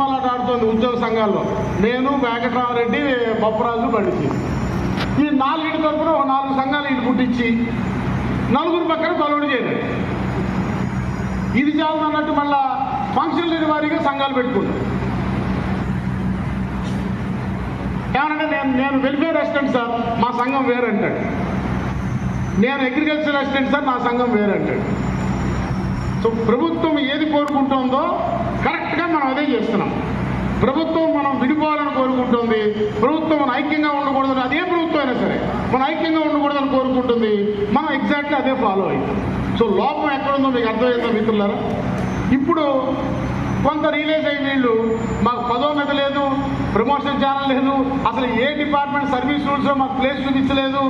ఆడుతోంది ఉద్యోగ సంఘాల్లో. నేను వెంకటరామరెడ్డి బొప్పరాజు పడిచి ఈ నాలుగింటి తరపున ఒక నాలుగు సంఘాలు ఇటు పుట్టించి నలుగురు పక్కన తొలగడి చేయలేదు ఇది చాలు అన్నట్టు మళ్ళా ఫంక్షన్ లేని వారిగా సంఘాలు పెట్టుకుంటాం ఏమనంటే నేను నేను వెల్ఫేర్ రెసిడెంట్ సార్ మా సంఘం వేరే అంటాడు. నేను అగ్రికల్చర్ రెసిడెంట్ సార్ నా సంఘం వేరే అంటాడు. సో ప్రభుత్వం ఏది కోరుకుంటుందో చేస్తున్నాం. ప్రభుత్వం మనం విడిపోవాలని కోరుకుంటుంది. ప్రభుత్వం మన ఐక్యంగా ఉండకూడదని అదే ప్రభుత్వం అయినా సరే మన ఐక్యంగా ఉండకూడదని కోరుకుంటుంది. మనం ఎగ్జాక్ట్లీ అదే ఫాలో అవుతాం. సో లోపం ఎక్కడుందో మీకు అర్థమైందా మిత్రులారా? ఇప్పుడు కొంత రియలైజ్ అయ్యి వీళ్ళు మాకు పదోన్నత లేదు ప్రమోషన్ ఛానల్ లేదు అసలు ఏ డిపార్ట్మెంట్ సర్వీస్ రూల్స్లో మాకు ప్లేస్ చూపించలేదు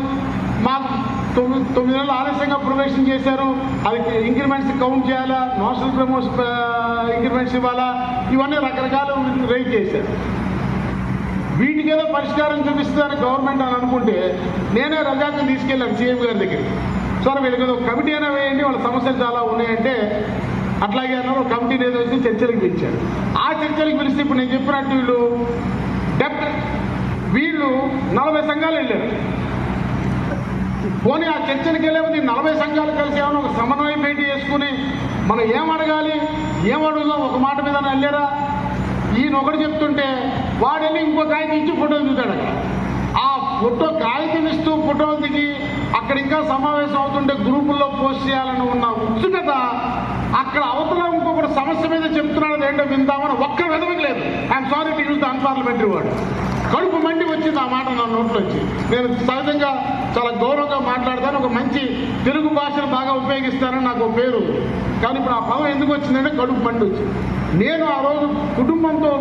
తొమ్మిది నెలలు ఆలస్యంగా ప్రొవేషన్ చేశారు. అది ఇంక్రిమెంట్స్ కౌంట్ చేయాలా? నోషనల్ ప్రమోషన్ ఇంక్రిమెంట్స్ ఇవ్వాలా? ఇవన్నీ రకరకాల రైట్ చేశారు. వీటికి ఏదో పరిష్కారం చూపిస్తారని గవర్నమెంట్ అని అనుకుంటే నేనే రజాకుని తీసుకెళ్ళాను సీఎం గారి దగ్గరికి. సార్ వీళ్ళకి ఏదో కమిటీ అయినా వేయండి వాళ్ళ సమస్యలు చాలా ఉన్నాయంటే అట్లాగే అన్నారు కమిటీ కమిటీని ఏదో వచ్చి చర్చలకు పిలిచారు. ఆ చర్చలకు పిలిస్తే ఇప్పుడు నేను చెప్పినట్టు వీళ్ళు డెప్త్ వీళ్ళు నలభై సంఘాలు వెళ్ళారు. పోనీ ఆ చర్చలకు వెళ్ళే నలభై సంఘాలు కలిసి ఏమైనా ఒక సమన్వయం భేటీ చేసుకుని మనం ఏం అడగాలి? ఏం అడుగుదాం? ఒక మాట మీద వెళ్ళారా? ఈయన ఒకటి చెప్తుంటే వాడు వెళ్ళి ఇంకో కాగితం ఇచ్చి ఫోటో దిగుతాడు ఆ ఫోటో కాగితం ఇస్తూ ఫోటోలు దిగి అక్కడ ఇంకా సమావేశం అవుతుంటే గ్రూపుల్లో పోస్ట్ చేయాలని ఉన్న ఉత్సుకత అక్కడ అవతల ఇంకొకటి సమస్య మీద చెప్తున్నాడు ఏంటో విందామని ఒక్క విధమకి లేదు. I'm sorry to use the unparliamentary వాడు కడుపు మండి వచ్చింది ఆ మాట నా నోట్లో వచ్చి నేను సహజంగా చాలా గౌరవం మాట్లాడతాను. ఒక మంచి తెలుగు భాషను బాగా ఉపయోగిస్తానని నాకు పేరు కానీ ఇప్పుడు ఆ పదం ఎందుకు వచ్చిందంటే కడుపు పండు వచ్చింది. నేను ఆ రోజు కుటుంబంతో